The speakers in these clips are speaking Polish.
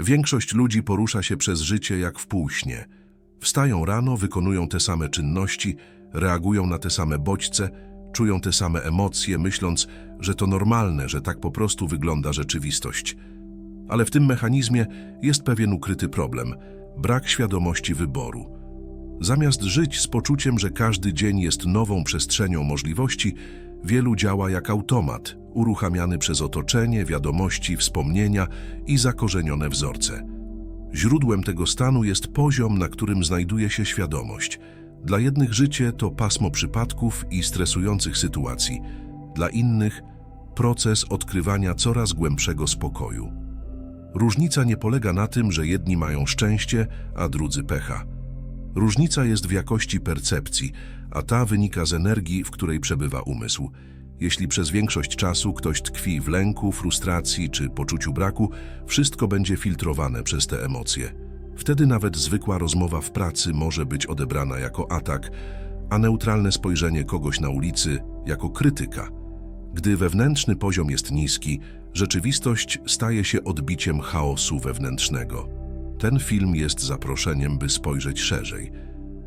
Większość ludzi porusza się przez życie jak w półśnie. Wstają rano, wykonują te same czynności, reagują na te same bodźce, czują te same emocje, myśląc, że to normalne, że tak po prostu wygląda rzeczywistość. Ale w tym mechanizmie jest pewien ukryty problem brak świadomości wyboru. Zamiast żyć z poczuciem, że każdy dzień jest nową przestrzenią możliwości, wielu działa jak automat, uruchamiany przez otoczenie, wiadomości, wspomnienia i zakorzenione wzorce. Źródłem tego stanu jest poziom, na którym znajduje się świadomość. Dla jednych życie to pasmo przypadków i stresujących sytuacji, dla innych proces odkrywania coraz głębszego spokoju. Różnica nie polega na tym, że jedni mają szczęście, a drudzy pecha. Różnica jest w jakości percepcji, a ta wynika z energii, w której przebywa umysł. Jeśli przez większość czasu ktoś tkwi w lęku, frustracji czy poczuciu braku, wszystko będzie filtrowane przez te emocje. Wtedy nawet zwykła rozmowa w pracy może być odebrana jako atak, a neutralne spojrzenie kogoś na ulicy jako krytyka. Gdy wewnętrzny poziom jest niski, rzeczywistość staje się odbiciem chaosu wewnętrznego. Ten film jest zaproszeniem, by spojrzeć szerzej,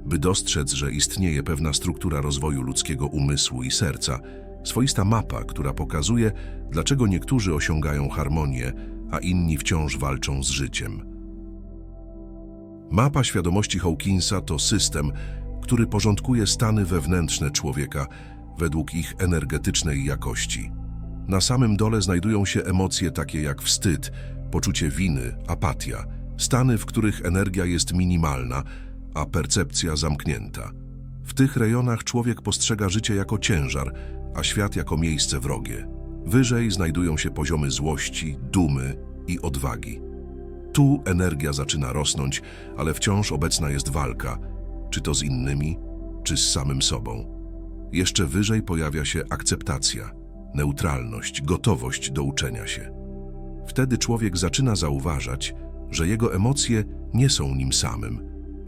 by dostrzec, że istnieje pewna struktura rozwoju ludzkiego umysłu i serca, swoista mapa, która pokazuje, dlaczego niektórzy osiągają harmonię, a inni wciąż walczą z życiem. Mapa świadomości Hawkinsa to system, który porządkuje stany wewnętrzne człowieka według ich energetycznej jakości. Na samym dole znajdują się emocje takie jak wstyd, poczucie winy, apatia, stany, w których energia jest minimalna, a percepcja zamknięta. W tych rejonach człowiek postrzega życie jako ciężar, a świat jako miejsce wrogie. Wyżej znajdują się poziomy złości, dumy i odwagi. Tu energia zaczyna rosnąć, ale wciąż obecna jest walka, czy to z innymi, czy z samym sobą. Jeszcze wyżej pojawia się akceptacja, neutralność, gotowość do uczenia się. Wtedy człowiek zaczyna zauważać, że jego emocje nie są nim samym,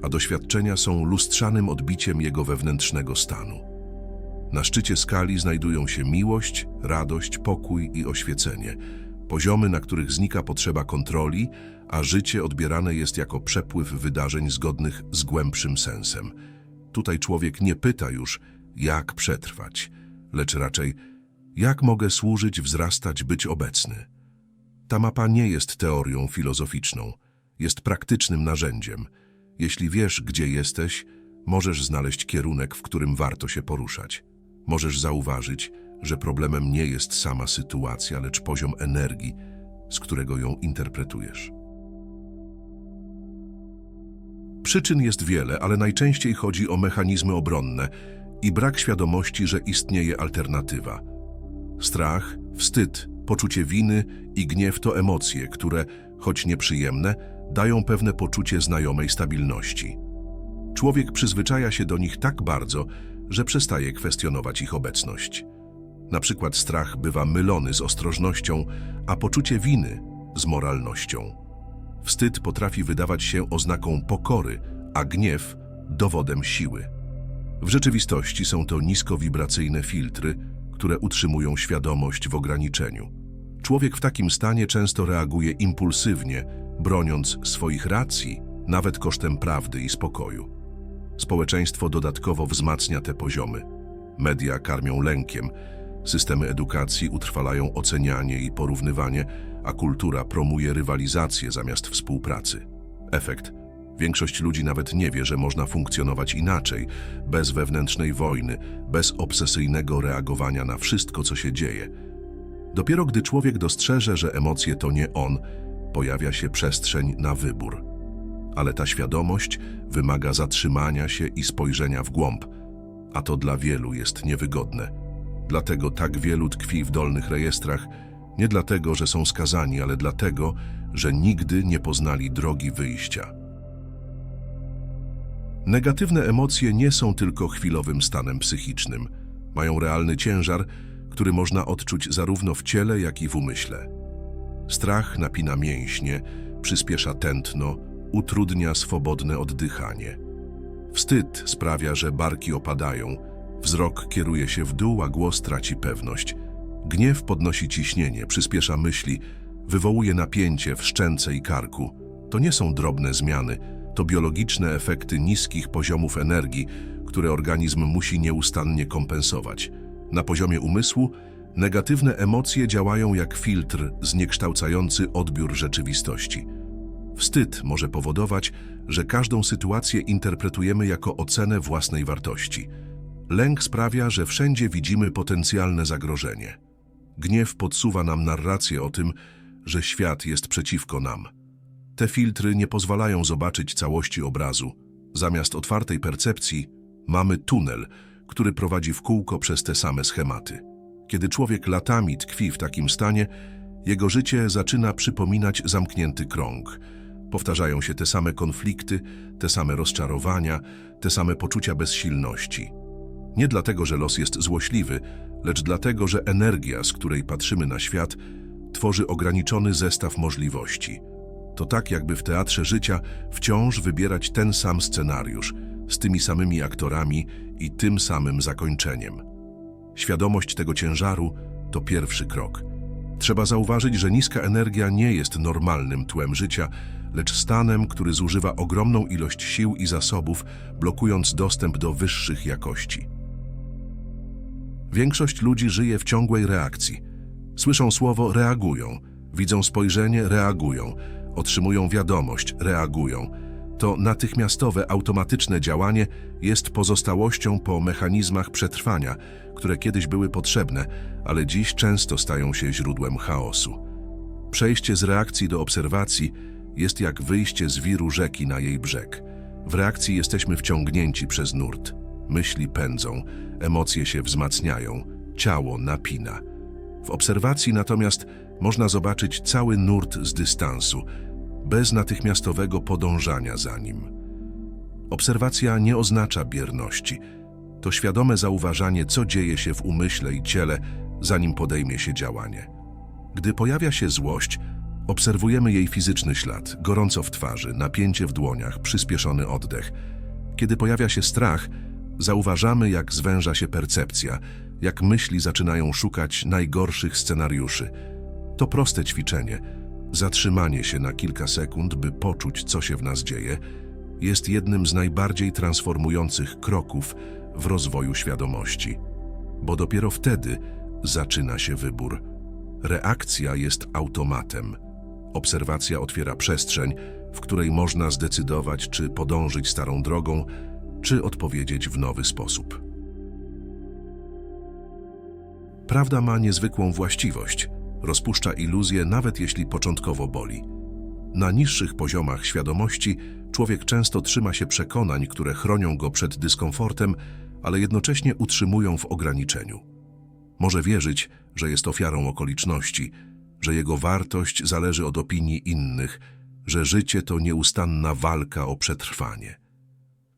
a doświadczenia są lustrzanym odbiciem jego wewnętrznego stanu. Na szczycie skali znajdują się miłość, radość, pokój i oświecenie, poziomy, na których znika potrzeba kontroli, a życie odbierane jest jako przepływ wydarzeń zgodnych z głębszym sensem. Tutaj człowiek nie pyta już, jak przetrwać, lecz raczej, jak mogę służyć, wzrastać, być obecny. Ta mapa nie jest teorią filozoficzną, jest praktycznym narzędziem. Jeśli wiesz, gdzie jesteś, możesz znaleźć kierunek, w którym warto się poruszać. Możesz zauważyć, że problemem nie jest sama sytuacja, lecz poziom energii, z którego ją interpretujesz. Przyczyn jest wiele, ale najczęściej chodzi o mechanizmy obronne i brak świadomości, że istnieje alternatywa. Strach, wstyd, poczucie winy i gniew to emocje, które, choć nieprzyjemne, dają pewne poczucie znajomej stabilności. Człowiek przyzwyczaja się do nich tak bardzo, że przestaje kwestionować ich obecność. Na przykład strach bywa mylony z ostrożnością, a poczucie winy z moralnością. Wstyd potrafi wydawać się oznaką pokory, a gniew dowodem siły. W rzeczywistości są to niskowibracyjne filtry, które utrzymują świadomość w ograniczeniu. Człowiek w takim stanie często reaguje impulsywnie, broniąc swoich racji, nawet kosztem prawdy i spokoju. Społeczeństwo dodatkowo wzmacnia te poziomy. Media karmią lękiem, systemy edukacji utrwalają ocenianie i porównywanie, a kultura promuje rywalizację zamiast współpracy. Efekt Większość ludzi nawet nie wie, że można funkcjonować inaczej, bez wewnętrznej wojny, bez obsesyjnego reagowania na wszystko, co się dzieje. Dopiero gdy człowiek dostrzeże, że emocje to nie on, pojawia się przestrzeń na wybór. Ale ta świadomość wymaga zatrzymania się i spojrzenia w głąb, a to dla wielu jest niewygodne. Dlatego tak wielu tkwi w dolnych rejestrach, nie dlatego, że są skazani, ale dlatego, że nigdy nie poznali drogi wyjścia. Negatywne emocje nie są tylko chwilowym stanem psychicznym. Mają realny ciężar, który można odczuć zarówno w ciele, jak i w umyśle. Strach napina mięśnie, przyspiesza tętno, utrudnia swobodne oddychanie. Wstyd sprawia, że barki opadają, wzrok kieruje się w dół, a głos traci pewność. Gniew podnosi ciśnienie, przyspiesza myśli, wywołuje napięcie w szczęce i karku. To nie są drobne zmiany, to biologiczne efekty niskich poziomów energii, które organizm musi nieustannie kompensować. Na poziomie umysłu negatywne emocje działają jak filtr zniekształcający odbiór rzeczywistości. Wstyd może powodować, że każdą sytuację interpretujemy jako ocenę własnej wartości. Lęk sprawia, że wszędzie widzimy potencjalne zagrożenie. Gniew podsuwa nam narrację o tym, że świat jest przeciwko nam. Te filtry nie pozwalają zobaczyć całości obrazu. Zamiast otwartej percepcji mamy tunel, który prowadzi w kółko przez te same schematy. Kiedy człowiek latami tkwi w takim stanie, jego życie zaczyna przypominać zamknięty krąg. Powtarzają się te same konflikty, te same rozczarowania, te same poczucia bezsilności. Nie dlatego, że los jest złośliwy, lecz dlatego, że energia, z której patrzymy na świat, tworzy ograniczony zestaw możliwości. To tak, jakby w teatrze życia wciąż wybierać ten sam scenariusz, z tymi samymi aktorami i tym samym zakończeniem. Świadomość tego ciężaru to pierwszy krok. Trzeba zauważyć, że niska energia nie jest normalnym tłem życia, lecz stanem, który zużywa ogromną ilość sił i zasobów, blokując dostęp do wyższych jakości. Większość ludzi żyje w ciągłej reakcji. Słyszą słowo reagują, widzą spojrzenie reagują, otrzymują wiadomość reagują. To natychmiastowe, automatyczne działanie jest pozostałością po mechanizmach przetrwania, które kiedyś były potrzebne, ale dziś często stają się źródłem chaosu. Przejście z reakcji do obserwacji jest jak wyjście z wiru rzeki na jej brzeg. W reakcji jesteśmy wciągnięci przez nurt. Myśli pędzą, emocje się wzmacniają, ciało napina. W obserwacji natomiast można zobaczyć cały nurt z dystansu, bez natychmiastowego podążania za nim. Obserwacja nie oznacza bierności. To świadome zauważanie, co dzieje się w umyśle i ciele, zanim podejmie się działanie. Gdy pojawia się złość, obserwujemy jej fizyczny ślad, gorąco w twarzy, napięcie w dłoniach, przyspieszony oddech. Kiedy pojawia się strach, zauważamy, jak zwęża się percepcja, jak myśli zaczynają szukać najgorszych scenariuszy. To proste ćwiczenie. Zatrzymanie się na kilka sekund, by poczuć, co się w nas dzieje, jest jednym z najbardziej transformujących kroków w rozwoju świadomości. Bo dopiero wtedy zaczyna się wybór. Reakcja jest automatem. Obserwacja otwiera przestrzeń, w której można zdecydować, czy podążyć starą drogą, czy odpowiedzieć w nowy sposób. Prawda ma niezwykłą właściwość. Rozpuszcza iluzję, nawet jeśli początkowo boli. Na niższych poziomach świadomości człowiek często trzyma się przekonań, które chronią go przed dyskomfortem, ale jednocześnie utrzymują w ograniczeniu. Może wierzyć, że jest ofiarą okoliczności, że jego wartość zależy od opinii innych, że życie to nieustanna walka o przetrwanie.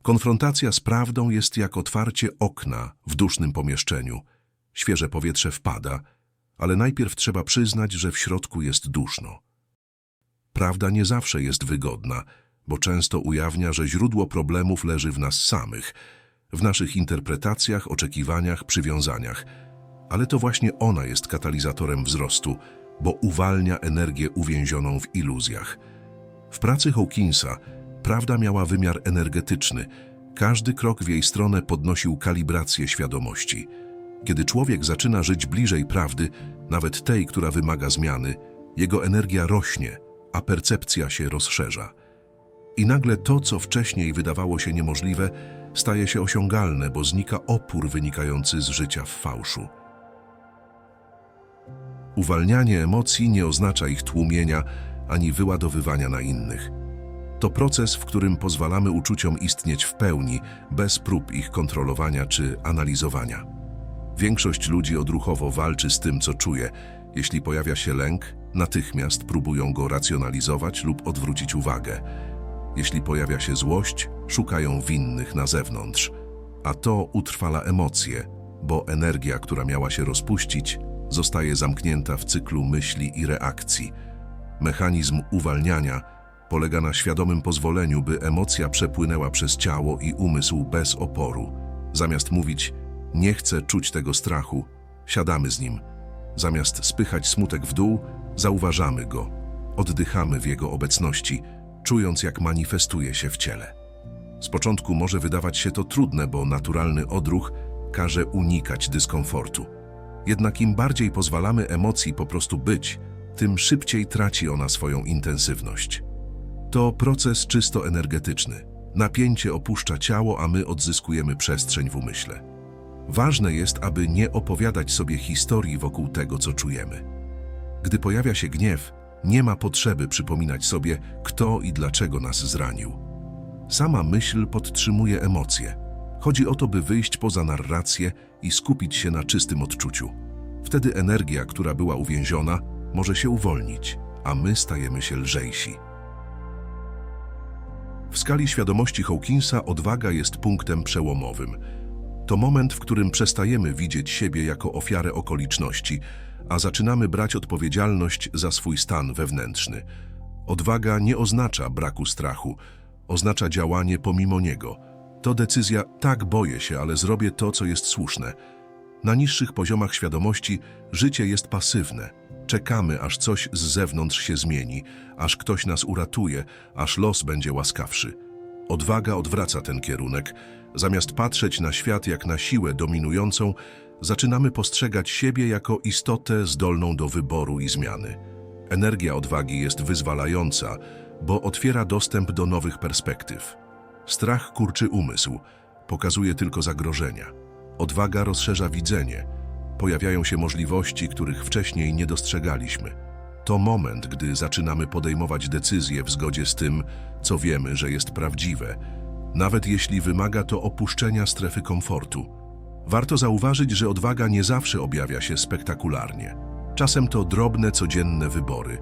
Konfrontacja z prawdą jest jak otwarcie okna w dusznym pomieszczeniu. Świeże powietrze wpada, ale najpierw trzeba przyznać, że w środku jest duszno. Prawda nie zawsze jest wygodna, bo często ujawnia, że źródło problemów leży w nas samych, w naszych interpretacjach, oczekiwaniach, przywiązaniach. Ale to właśnie ona jest katalizatorem wzrostu, bo uwalnia energię uwięzioną w iluzjach. W pracy Hawkinsa prawda miała wymiar energetyczny. Każdy krok w jej stronę podnosił kalibrację świadomości. Kiedy człowiek zaczyna żyć bliżej prawdy, nawet tej, która wymaga zmiany, jego energia rośnie, a percepcja się rozszerza. I nagle to, co wcześniej wydawało się niemożliwe, staje się osiągalne, bo znika opór wynikający z życia w fałszu. Uwalnianie emocji nie oznacza ich tłumienia ani wyładowywania na innych. To proces, w którym pozwalamy uczuciom istnieć w pełni, bez prób ich kontrolowania czy analizowania. Większość ludzi odruchowo walczy z tym, co czuje. Jeśli pojawia się lęk, natychmiast próbują go racjonalizować lub odwrócić uwagę. Jeśli pojawia się złość, szukają winnych na zewnątrz. A to utrwala emocje, bo energia, która miała się rozpuścić, zostaje zamknięta w cyklu myśli i reakcji. Mechanizm uwalniania polega na świadomym pozwoleniu, by emocja przepłynęła przez ciało i umysł bez oporu. Zamiast mówić, nie chcę czuć tego strachu, siadamy z nim. Zamiast spychać smutek w dół, Zauważamy go, oddychamy w jego obecności, czując jak manifestuje się w ciele. Z początku może wydawać się to trudne, bo naturalny odruch każe unikać dyskomfortu. Jednak im bardziej pozwalamy emocji po prostu być, tym szybciej traci ona swoją intensywność. To proces czysto energetyczny. Napięcie opuszcza ciało, a my odzyskujemy przestrzeń w umyśle. Ważne jest, aby nie opowiadać sobie historii wokół tego, co czujemy. Gdy pojawia się gniew, nie ma potrzeby przypominać sobie, kto i dlaczego nas zranił. Sama myśl podtrzymuje emocje. Chodzi o to, by wyjść poza narrację i skupić się na czystym odczuciu. Wtedy energia, która była uwięziona, może się uwolnić, a my stajemy się lżejsi. W skali świadomości Hawkinsa odwaga jest punktem przełomowym. To moment, w którym przestajemy widzieć siebie jako ofiarę okoliczności, a zaczynamy brać odpowiedzialność za swój stan wewnętrzny. Odwaga nie oznacza braku strachu, oznacza działanie pomimo niego. To decyzja, tak boję się, ale zrobię to, co jest słuszne. Na niższych poziomach świadomości życie jest pasywne. Czekamy, aż coś z zewnątrz się zmieni, aż ktoś nas uratuje, aż los będzie łaskawszy. Odwaga odwraca ten kierunek. Zamiast patrzeć na świat jak na siłę dominującą, zaczynamy postrzegać siebie jako istotę zdolną do wyboru i zmiany. Energia odwagi jest wyzwalająca, bo otwiera dostęp do nowych perspektyw. Strach kurczy umysł, pokazuje tylko zagrożenia. Odwaga rozszerza widzenie. Pojawiają się możliwości, których wcześniej nie dostrzegaliśmy. To moment, gdy zaczynamy podejmować decyzje w zgodzie z tym, co wiemy, że jest prawdziwe, nawet jeśli wymaga to opuszczenia strefy komfortu. Warto zauważyć, że odwaga nie zawsze objawia się spektakularnie. Czasem to drobne, codzienne wybory.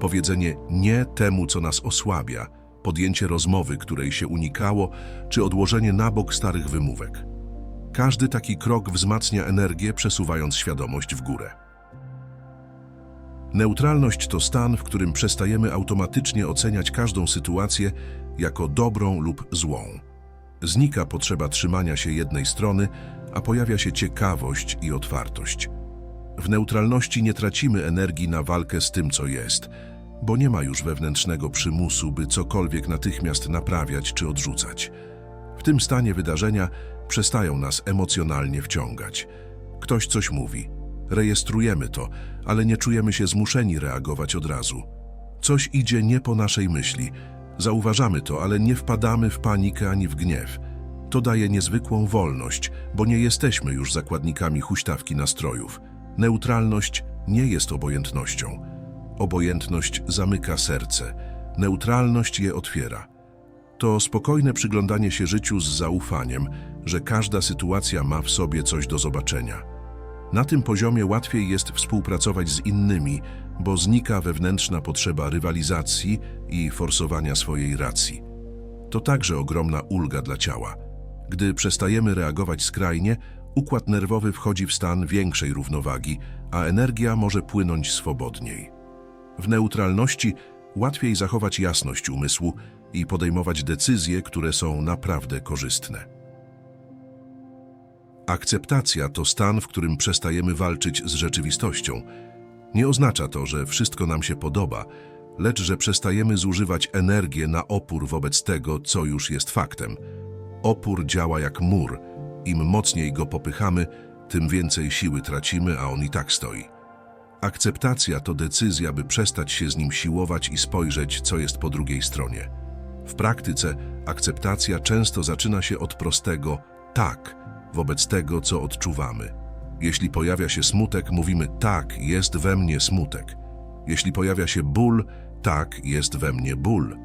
Powiedzenie nie temu, co nas osłabia, podjęcie rozmowy, której się unikało, czy odłożenie na bok starych wymówek. Każdy taki krok wzmacnia energię, przesuwając świadomość w górę. Neutralność to stan, w którym przestajemy automatycznie oceniać każdą sytuację jako dobrą lub złą. Znika potrzeba trzymania się jednej strony, a pojawia się ciekawość i otwartość. W neutralności nie tracimy energii na walkę z tym, co jest, bo nie ma już wewnętrznego przymusu, by cokolwiek natychmiast naprawiać czy odrzucać. W tym stanie wydarzenia przestają nas emocjonalnie wciągać. Ktoś coś mówi, rejestrujemy to, ale nie czujemy się zmuszeni reagować od razu. Coś idzie nie po naszej myśli, zauważamy to, ale nie wpadamy w panikę ani w gniew. To daje niezwykłą wolność, bo nie jesteśmy już zakładnikami huśtawki nastrojów. Neutralność nie jest obojętnością. Obojętność zamyka serce, neutralność je otwiera. To spokojne przyglądanie się życiu z zaufaniem, że każda sytuacja ma w sobie coś do zobaczenia. Na tym poziomie łatwiej jest współpracować z innymi, bo znika wewnętrzna potrzeba rywalizacji i forsowania swojej racji. To także ogromna ulga dla ciała. Gdy przestajemy reagować skrajnie, układ nerwowy wchodzi w stan większej równowagi, a energia może płynąć swobodniej. W neutralności łatwiej zachować jasność umysłu i podejmować decyzje, które są naprawdę korzystne. Akceptacja to stan, w którym przestajemy walczyć z rzeczywistością. Nie oznacza to, że wszystko nam się podoba, lecz że przestajemy zużywać energię na opór wobec tego, co już jest faktem. Opór działa jak mur. Im mocniej go popychamy, tym więcej siły tracimy, a on i tak stoi. Akceptacja to decyzja, by przestać się z nim siłować i spojrzeć, co jest po drugiej stronie. W praktyce akceptacja często zaczyna się od prostego tak wobec tego, co odczuwamy. Jeśli pojawia się smutek, mówimy tak, jest we mnie smutek. Jeśli pojawia się ból, tak, jest we mnie ból.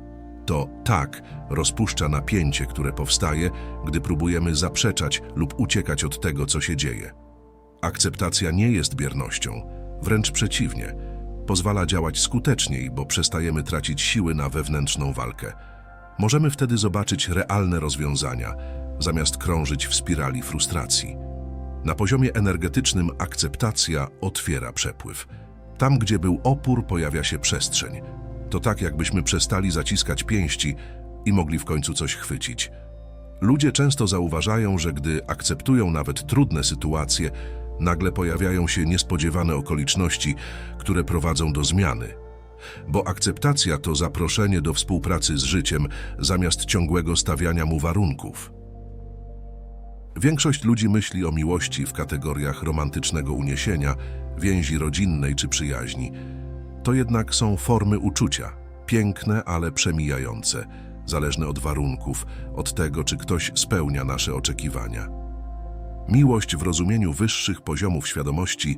To tak rozpuszcza napięcie, które powstaje, gdy próbujemy zaprzeczać lub uciekać od tego, co się dzieje. Akceptacja nie jest biernością, wręcz przeciwnie. Pozwala działać skuteczniej, bo przestajemy tracić siły na wewnętrzną walkę. Możemy wtedy zobaczyć realne rozwiązania, zamiast krążyć w spirali frustracji. Na poziomie energetycznym akceptacja otwiera przepływ. Tam, gdzie był opór, pojawia się przestrzeń. To tak, jakbyśmy przestali zaciskać pięści i mogli w końcu coś chwycić. Ludzie często zauważają, że gdy akceptują nawet trudne sytuacje, nagle pojawiają się niespodziewane okoliczności, które prowadzą do zmiany. Bo akceptacja to zaproszenie do współpracy z życiem, zamiast ciągłego stawiania mu warunków. Większość ludzi myśli o miłości w kategoriach romantycznego uniesienia, więzi rodzinnej czy przyjaźni. To jednak są formy uczucia, piękne, ale przemijające, zależne od warunków, od tego, czy ktoś spełnia nasze oczekiwania. Miłość w rozumieniu wyższych poziomów świadomości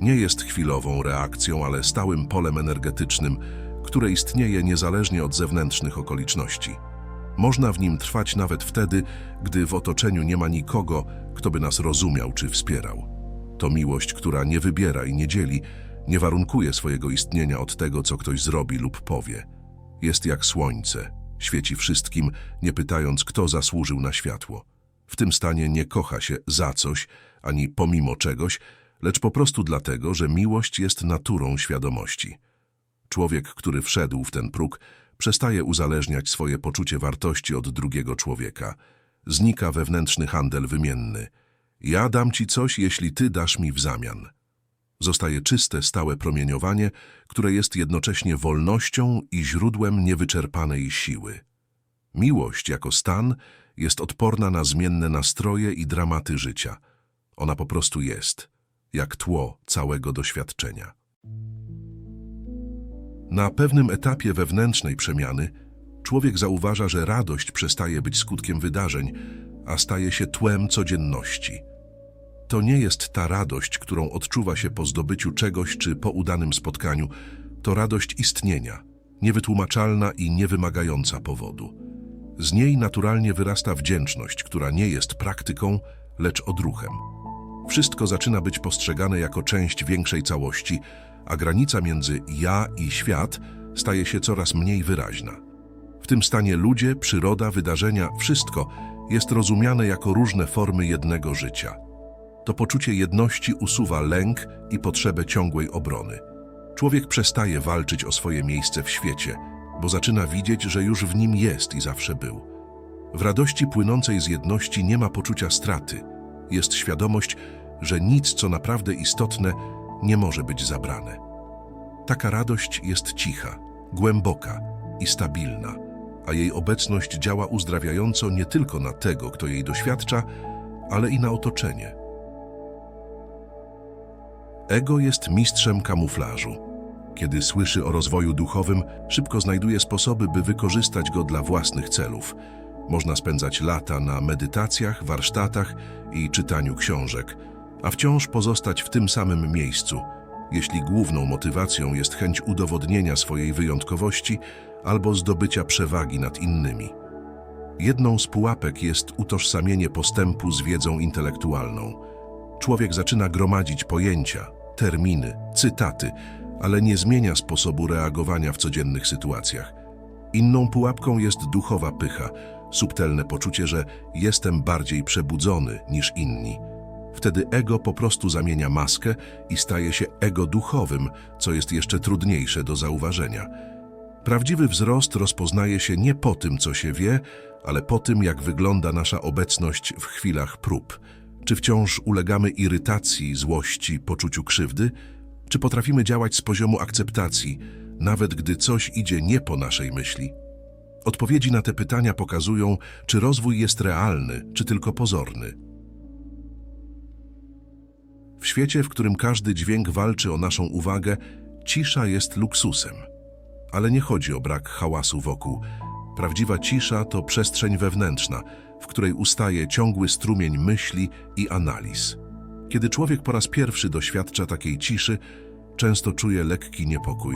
nie jest chwilową reakcją, ale stałym polem energetycznym, które istnieje niezależnie od zewnętrznych okoliczności. Można w nim trwać nawet wtedy, gdy w otoczeniu nie ma nikogo, kto by nas rozumiał czy wspierał. To miłość, która nie wybiera i nie dzieli, nie warunkuje swojego istnienia od tego, co ktoś zrobi lub powie. Jest jak słońce, świeci wszystkim, nie pytając, kto zasłużył na światło. W tym stanie nie kocha się za coś, ani pomimo czegoś, lecz po prostu dlatego, że miłość jest naturą świadomości. Człowiek, który wszedł w ten próg, przestaje uzależniać swoje poczucie wartości od drugiego człowieka. Znika wewnętrzny handel wymienny. Ja dam ci coś, jeśli ty dasz mi w zamian. Zostaje czyste, stałe promieniowanie, które jest jednocześnie wolnością i źródłem niewyczerpanej siły. Miłość jako stan jest odporna na zmienne nastroje i dramaty życia. Ona po prostu jest, jak tło całego doświadczenia. Na pewnym etapie wewnętrznej przemiany człowiek zauważa, że radość przestaje być skutkiem wydarzeń, a staje się tłem codzienności. To nie jest ta radość, którą odczuwa się po zdobyciu czegoś czy po udanym spotkaniu. To radość istnienia, niewytłumaczalna i niewymagająca powodu. Z niej naturalnie wyrasta wdzięczność, która nie jest praktyką, lecz odruchem. Wszystko zaczyna być postrzegane jako część większej całości, a granica między ja i świat staje się coraz mniej wyraźna. W tym stanie ludzie, przyroda, wydarzenia, wszystko jest rozumiane jako różne formy jednego życia. To poczucie jedności usuwa lęk i potrzebę ciągłej obrony. Człowiek przestaje walczyć o swoje miejsce w świecie, bo zaczyna widzieć, że już w nim jest i zawsze był. W radości płynącej z jedności nie ma poczucia straty. Jest świadomość, że nic, co naprawdę istotne, nie może być zabrane. Taka radość jest cicha, głęboka i stabilna, a jej obecność działa uzdrawiająco nie tylko na tego, kto jej doświadcza, ale i na otoczenie. Ego jest mistrzem kamuflażu. Kiedy słyszy o rozwoju duchowym, szybko znajduje sposoby, by wykorzystać go dla własnych celów. Można spędzać lata na medytacjach, warsztatach i czytaniu książek, a wciąż pozostać w tym samym miejscu, jeśli główną motywacją jest chęć udowodnienia swojej wyjątkowości albo zdobycia przewagi nad innymi. Jedną z pułapek jest utożsamienie postępu z wiedzą intelektualną. Człowiek zaczyna gromadzić pojęcia, terminy, cytaty, ale nie zmienia sposobu reagowania w codziennych sytuacjach. Inną pułapką jest duchowa pycha, subtelne poczucie, że jestem bardziej przebudzony niż inni. Wtedy ego po prostu zamienia maskę i staje się ego duchowym, co jest jeszcze trudniejsze do zauważenia. Prawdziwy wzrost rozpoznaje się nie po tym, co się wie, ale po tym, jak wygląda nasza obecność w chwilach prób. Czy wciąż ulegamy irytacji, złości, poczuciu krzywdy? Czy potrafimy działać z poziomu akceptacji, nawet gdy coś idzie nie po naszej myśli? Odpowiedzi na te pytania pokazują, czy rozwój jest realny, czy tylko pozorny. W świecie, w którym każdy dźwięk walczy o naszą uwagę, cisza jest luksusem. Ale nie chodzi o brak hałasu wokół. Prawdziwa cisza to przestrzeń wewnętrzna, w której ustaje ciągły strumień myśli i analiz. Kiedy człowiek po raz pierwszy doświadcza takiej ciszy, często czuje lekki niepokój,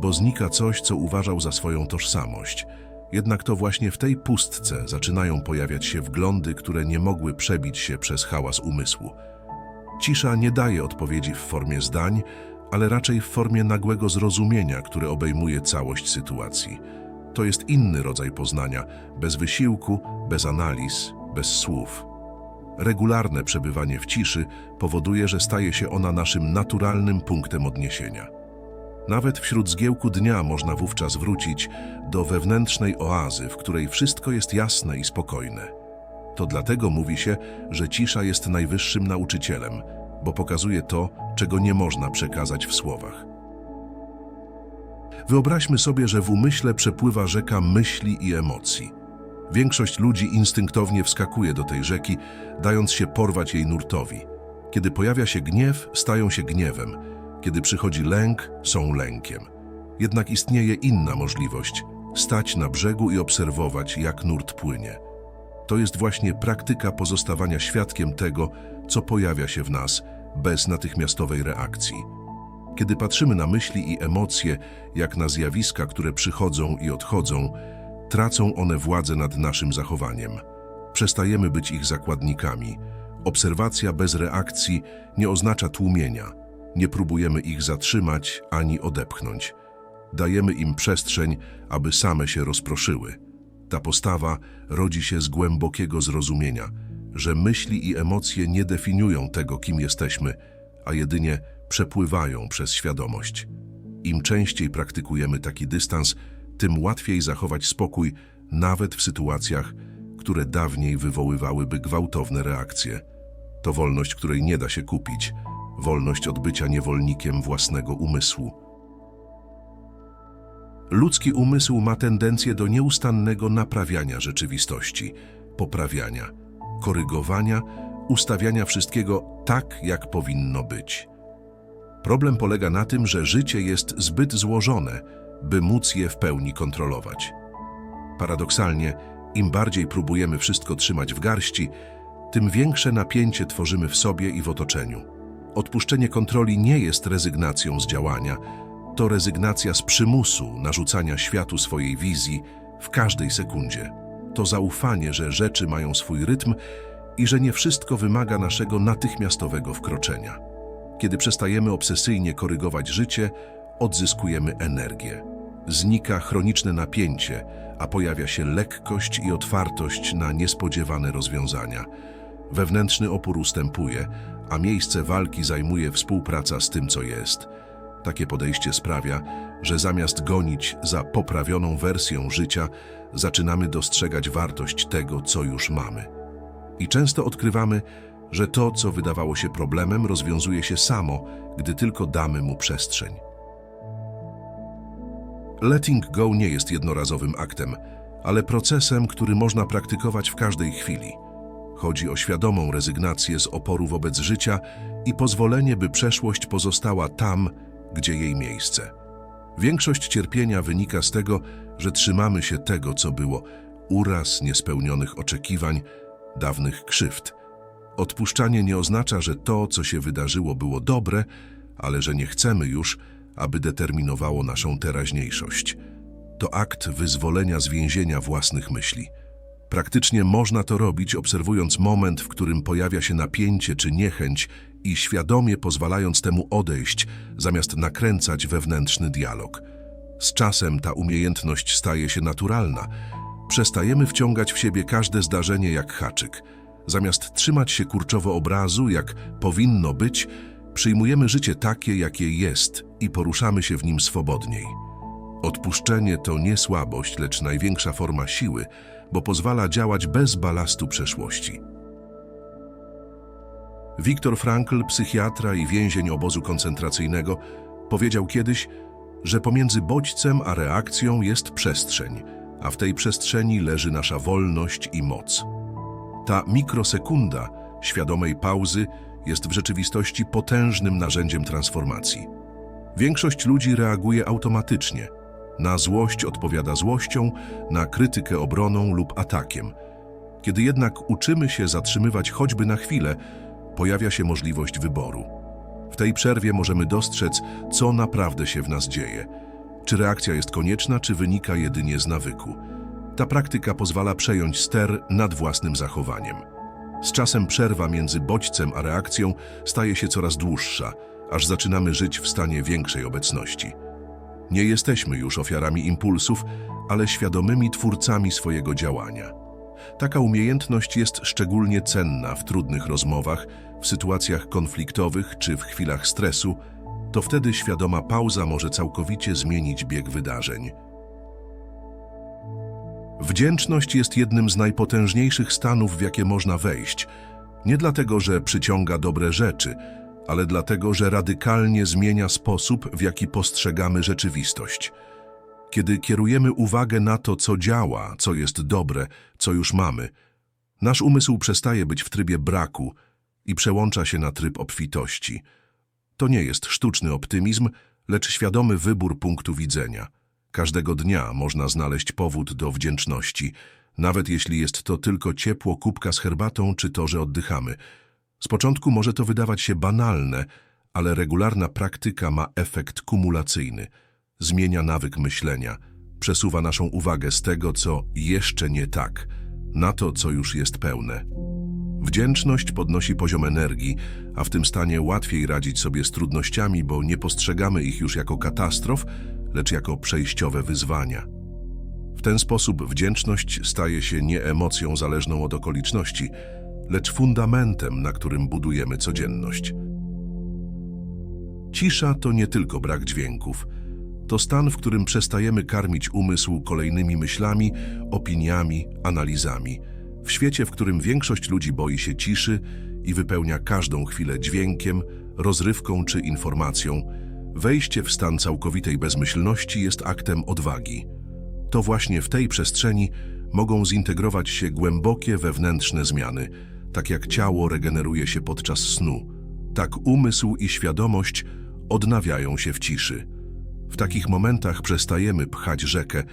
bo znika coś, co uważał za swoją tożsamość. Jednak to właśnie w tej pustce zaczynają pojawiać się wglądy, które nie mogły przebić się przez hałas umysłu. Cisza nie daje odpowiedzi w formie zdań, ale raczej w formie nagłego zrozumienia, które obejmuje całość sytuacji. To jest inny rodzaj poznania, bez wysiłku, bez analiz, bez słów. Regularne przebywanie w ciszy powoduje, że staje się ona naszym naturalnym punktem odniesienia. Nawet wśród zgiełku dnia można wówczas wrócić do wewnętrznej oazy, w której wszystko jest jasne i spokojne. To dlatego mówi się, że cisza jest najwyższym nauczycielem, bo pokazuje to, czego nie można przekazać w słowach. Wyobraźmy sobie, że w umyśle przepływa rzeka myśli i emocji. Większość ludzi instynktownie wskakuje do tej rzeki, dając się porwać jej nurtowi. Kiedy pojawia się gniew, stają się gniewem. Kiedy przychodzi lęk, są lękiem. Jednak istnieje inna możliwość stać na brzegu i obserwować, jak nurt płynie. To jest właśnie praktyka pozostawania świadkiem tego, co pojawia się w nas, bez natychmiastowej reakcji. Kiedy patrzymy na myśli i emocje, jak na zjawiska, które przychodzą i odchodzą, tracą one władzę nad naszym zachowaniem. Przestajemy być ich zakładnikami. Obserwacja bez reakcji nie oznacza tłumienia. Nie próbujemy ich zatrzymać ani odepchnąć. Dajemy im przestrzeń, aby same się rozproszyły. Ta postawa rodzi się z głębokiego zrozumienia, że myśli i emocje nie definiują tego, kim jesteśmy, a jedynie przepływają przez świadomość. Im częściej praktykujemy taki dystans, tym łatwiej zachować spokój, nawet w sytuacjach, które dawniej wywoływałyby gwałtowne reakcje. To wolność, której nie da się kupić, wolność od bycia niewolnikiem własnego umysłu. Ludzki umysł ma tendencję do nieustannego naprawiania rzeczywistości, poprawiania, korygowania, ustawiania wszystkiego tak, jak powinno być. Problem polega na tym, że życie jest zbyt złożone, by móc je w pełni kontrolować. Paradoksalnie, im bardziej próbujemy wszystko trzymać w garści, tym większe napięcie tworzymy w sobie i w otoczeniu. Odpuszczenie kontroli nie jest rezygnacją z działania, to rezygnacja z przymusu narzucania światu swojej wizji w każdej sekundzie. To zaufanie, że rzeczy mają swój rytm i że nie wszystko wymaga naszego natychmiastowego wkroczenia. Kiedy przestajemy obsesyjnie korygować życie, odzyskujemy energię. Znika chroniczne napięcie, a pojawia się lekkość i otwartość na niespodziewane rozwiązania. Wewnętrzny opór ustępuje, a miejsce walki zajmuje współpraca z tym, co jest. Takie podejście sprawia, że zamiast gonić za poprawioną wersją życia, zaczynamy dostrzegać wartość tego, co już mamy. I często odkrywamy, że to, co wydawało się problemem, rozwiązuje się samo, gdy tylko damy mu przestrzeń. Letting go nie jest jednorazowym aktem, ale procesem, który można praktykować w każdej chwili. Chodzi o świadomą rezygnację z oporu wobec życia i pozwolenie, by przeszłość pozostała tam, gdzie jej miejsce. Większość cierpienia wynika z tego, że trzymamy się tego, co było, uraz niespełnionych oczekiwań, dawnych krzywd. Odpuszczanie nie oznacza, że to, co się wydarzyło, było dobre, ale że nie chcemy już, aby determinowało naszą teraźniejszość. To akt wyzwolenia z więzienia własnych myśli. Praktycznie można to robić, obserwując moment, w którym pojawia się napięcie czy niechęć i świadomie pozwalając temu odejść, zamiast nakręcać wewnętrzny dialog. Z czasem ta umiejętność staje się naturalna. Przestajemy wciągać w siebie każde zdarzenie jak haczyk. Zamiast trzymać się kurczowo obrazu, jak powinno być, przyjmujemy życie takie, jakie jest i poruszamy się w nim swobodniej. Odpuszczenie to nie słabość, lecz największa forma siły, bo pozwala działać bez balastu przeszłości. Viktor Frankl, psychiatra i więzień obozu koncentracyjnego, powiedział kiedyś, że pomiędzy bodźcem a reakcją jest przestrzeń, a w tej przestrzeni leży nasza wolność i moc. Ta mikrosekunda świadomej pauzy jest w rzeczywistości potężnym narzędziem transformacji. Większość ludzi reaguje automatycznie. Na złość odpowiada złością, na krytykę obroną lub atakiem. Kiedy jednak uczymy się zatrzymywać choćby na chwilę, pojawia się możliwość wyboru. W tej przerwie możemy dostrzec, co naprawdę się w nas dzieje. Czy reakcja jest konieczna, czy wynika jedynie z nawyku. Ta praktyka pozwala przejąć ster nad własnym zachowaniem. Z czasem przerwa między bodźcem a reakcją staje się coraz dłuższa, aż zaczynamy żyć w stanie większej obecności. Nie jesteśmy już ofiarami impulsów, ale świadomymi twórcami swojego działania. Taka umiejętność jest szczególnie cenna w trudnych rozmowach, w sytuacjach konfliktowych czy w chwilach stresu. To wtedy świadoma pauza może całkowicie zmienić bieg wydarzeń. Wdzięczność jest jednym z najpotężniejszych stanów, w jakie można wejść. Nie dlatego, że przyciąga dobre rzeczy, ale dlatego, że radykalnie zmienia sposób, w jaki postrzegamy rzeczywistość. Kiedy kierujemy uwagę na to, co działa, co jest dobre, co już mamy, nasz umysł przestaje być w trybie braku i przełącza się na tryb obfitości. To nie jest sztuczny optymizm, lecz świadomy wybór punktu widzenia. Każdego dnia można znaleźć powód do wdzięczności, nawet jeśli jest to tylko ciepło kubka z herbatą czy to, że oddychamy. Z początku może to wydawać się banalne, ale regularna praktyka ma efekt kumulacyjny. Zmienia nawyk myślenia, przesuwa naszą uwagę z tego, co jeszcze nie tak, na to, co już jest pełne. Wdzięczność podnosi poziom energii, a w tym stanie łatwiej radzić sobie z trudnościami, bo nie postrzegamy ich już jako katastrof, lecz jako przejściowe wyzwania. W ten sposób wdzięczność staje się nie emocją zależną od okoliczności, lecz fundamentem, na którym budujemy codzienność. Cisza to nie tylko brak dźwięków. To stan, w którym przestajemy karmić umysł kolejnymi myślami, opiniami, analizami. W świecie, w którym większość ludzi boi się ciszy i wypełnia każdą chwilę dźwiękiem, rozrywką czy informacją, wejście w stan całkowitej bezmyślności jest aktem odwagi. To właśnie w tej przestrzeni mogą zintegrować się głębokie wewnętrzne zmiany, tak jak ciało regeneruje się podczas snu, tak umysł i świadomość odnawiają się w ciszy. W takich momentach przestajemy pchać rzekę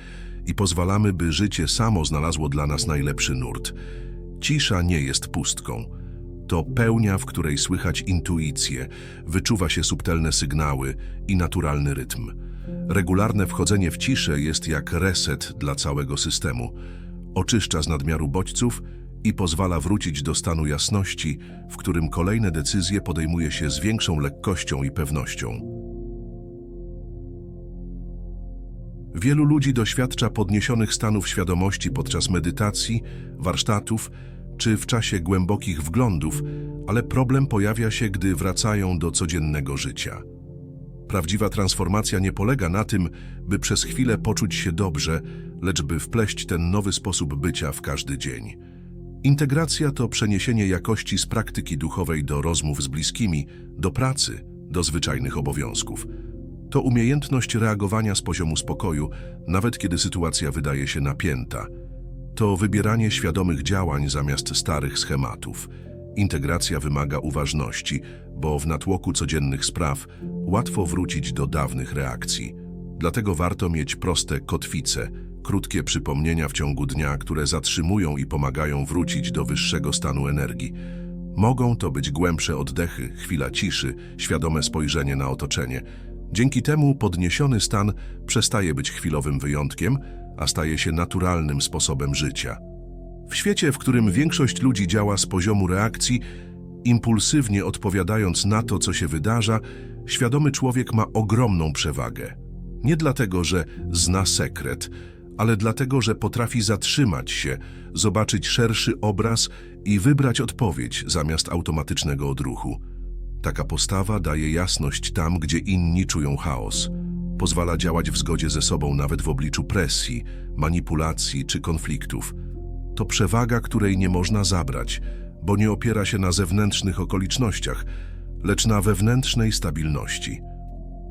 i pozwalamy, by życie samo znalazło dla nas najlepszy nurt. Cisza nie jest pustką. To pełnia, w której słychać intuicję, wyczuwa się subtelne sygnały i naturalny rytm. Regularne wchodzenie w ciszę jest jak reset dla całego systemu. Oczyszcza z nadmiaru bodźców i pozwala wrócić do stanu jasności, w którym kolejne decyzje podejmuje się z większą lekkością i pewnością. Wielu ludzi doświadcza podniesionych stanów świadomości podczas medytacji, warsztatów czy w czasie głębokich wglądów, ale problem pojawia się, gdy wracają do codziennego życia. Prawdziwa transformacja nie polega na tym, by przez chwilę poczuć się dobrze, lecz by wpleść ten nowy sposób bycia w każdy dzień. Integracja to przeniesienie jakości z praktyki duchowej do rozmów z bliskimi, do pracy, do zwyczajnych obowiązków. To umiejętność reagowania z poziomu spokoju, nawet kiedy sytuacja wydaje się napięta. To wybieranie świadomych działań zamiast starych schematów. Integracja wymaga uważności, bo w natłoku codziennych spraw łatwo wrócić do dawnych reakcji. Dlatego warto mieć proste kotwice, krótkie przypomnienia w ciągu dnia, które zatrzymują i pomagają wrócić do wyższego stanu energii. Mogą to być głębsze oddechy, chwila ciszy, świadome spojrzenie na otoczenie. Dzięki temu podniesiony stan przestaje być chwilowym wyjątkiem, a staje się naturalnym sposobem życia. W świecie, w którym większość ludzi działa z poziomu reakcji, impulsywnie odpowiadając na to, co się wydarza, świadomy człowiek ma ogromną przewagę. Nie dlatego, że zna sekret, ale dlatego, że potrafi zatrzymać się, zobaczyć szerszy obraz i wybrać odpowiedź zamiast automatycznego odruchu. Taka postawa daje jasność tam, gdzie inni czują chaos. Pozwala działać w zgodzie ze sobą nawet w obliczu presji, manipulacji czy konfliktów. To przewaga, której nie można zabrać, bo nie opiera się na zewnętrznych okolicznościach, lecz na wewnętrznej stabilności.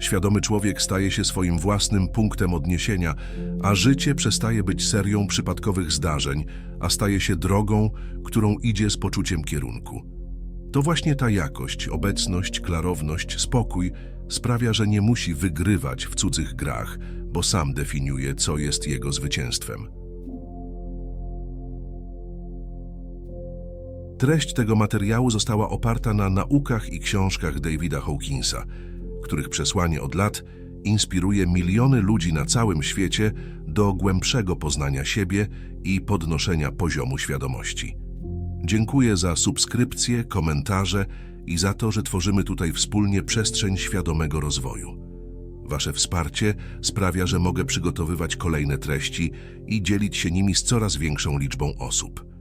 Świadomy człowiek staje się swoim własnym punktem odniesienia, a życie przestaje być serią przypadkowych zdarzeń, a staje się drogą, którą idzie z poczuciem kierunku. To właśnie ta jakość, obecność, klarowność, spokój sprawia, że nie musi wygrywać w cudzych grach, bo sam definiuje, co jest jego zwycięstwem. Treść tego materiału została oparta na naukach i książkach Davida Hawkinsa, których przesłanie od lat inspiruje miliony ludzi na całym świecie do głębszego poznania siebie i podnoszenia poziomu świadomości. Dziękuję za subskrypcje, komentarze i za to, że tworzymy tutaj wspólnie przestrzeń świadomego rozwoju. Wasze wsparcie sprawia, że mogę przygotowywać kolejne treści i dzielić się nimi z coraz większą liczbą osób.